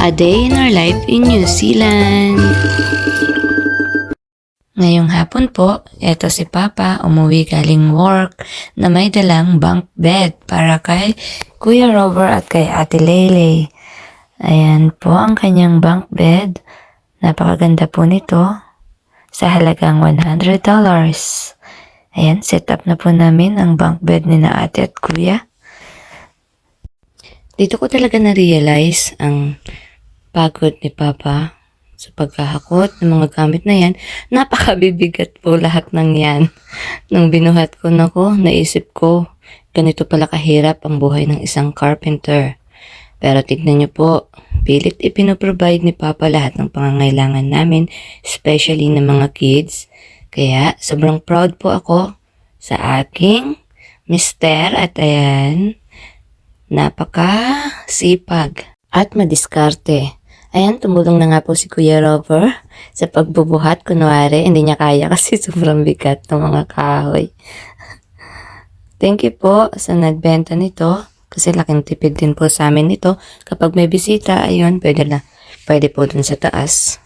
A Day in Our Life in New Zealand. Ngayong hapon po, eto si Papa umuwi galing work na may dalang bunk bed para kay Kuya Robert at kay Ate Lele. Ayan po ang kanyang bunk bed. Napakaganda po nito sa halagang $100. Ayan, set up na po namin ang bunk bed ni na ate at kuya. Dito ko talaga na-realize ang pagod ni Papa sa pagkahakot ng mga gamit na yan. Napakabibigat po lahat ng yan. Nung binuhat ko na ko, naisip ko, ganito pala kahirap ang buhay ng isang carpenter. Pero tignan niyo po, pilit ipinoprovide ni Papa lahat ng pangangailangan namin, especially ng mga kids. Kaya sobrang proud po ako sa aking mister at ayan, napaka sipag at madiskarte. Ayan, tumulong na nga po si Kuya Rover sa pagbubuhat. Kunwari, hindi niya kaya kasi sobrang bigat ng mga kahoy. Thank you po sa nagbenta nito kasi laking tipid din po sa amin nito. Kapag may bisita, ayun, pwede na. Pwede po dun sa taas.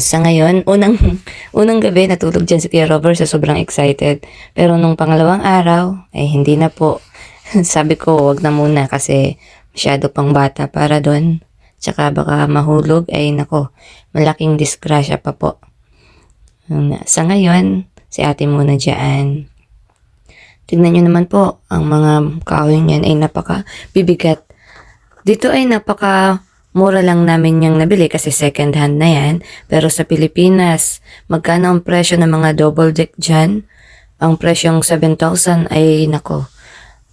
Sa ngayon, unang, unang gabi natulog dyan si Kuya Robert sa sobrang excited. Pero nung pangalawang araw, ay hindi na po. Sabi ko, wag na muna kasi masyado pang bata para doon. Tsaka baka mahulog, ay nako, malaking disgrasya pa po. Sa ngayon, si ate muna dyan. Tignan nyo naman po, ang mga kahoy niyan ay napaka bibigat. Dito ay napaka mura lang namin yung nabili kasi second hand na yan. Pero sa Pilipinas, magkano ang presyo ng mga double deck dyan? Ang presyong 7,000 ay nako,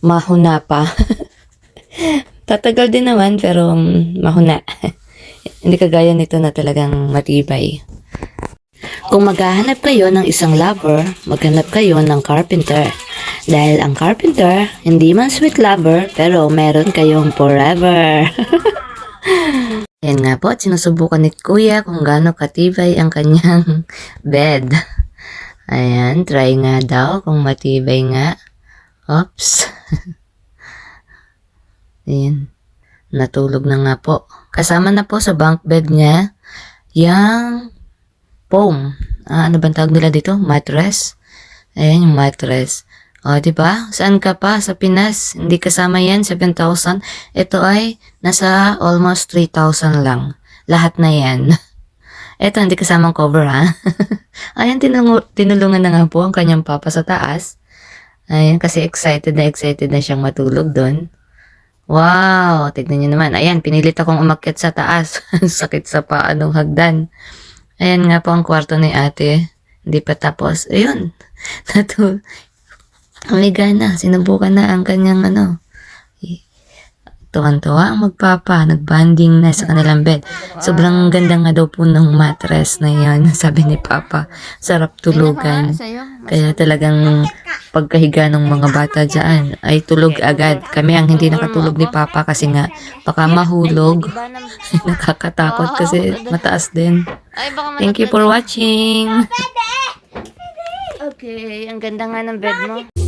mahuna pa. Tatagal din naman pero um, mahuna. Hindi kagaya nito na talagang matibay. Kung maghahanap kayo ng isang lover, maghanap kayo ng carpenter. Dahil ang carpenter, hindi man sweet lover, pero meron kayong forever. Yan nga po, sinusubukan ni Kuya kung gaano katibay ang kanyang bed. Ayan, try nga daw kung matibay nga. Oops. Ayan. Natulog na nga po. Kasama na po sa bunk bed niya, yung foam. Ah, ano bang tawag nila dito? Mattress. Ayan yung mattress. O, di ba? Saan ka pa? Sa Pinas. Hindi kasama yan, 7,000. Ito ay nasa almost 3,000 lang. Lahat na yan. Ito, hindi kasamang cover, ha? Ayan, tinulungan na nga po ang kanyang papa sa taas. Ayan, kasi excited na excited na siyang matulog doon. Wow! Tignan niyo naman. Ayan, pinilit akong umakyat sa taas. Sakit sa paa nung hagdan. Ayan nga po ang kwarto ni ate. Hindi pa tapos. Ayun. Natul Umiga na. Sinubukan na ang kanyang ano. Tuwan-tuwa ang magpapa. Nagbanding na sa kanilang bed. Sobrang ganda nga daw po ng mattress na yan. Sabi ni Papa. Sarap tulugan. Kaya talagang pagkahiga ng mga bata dyan ay tulog agad. Kami ang hindi nakatulog ni Papa kasi nga baka mahulog. Nakakatakot kasi mataas din. Thank you for watching. Okay, ang ganda nga ng bed mo.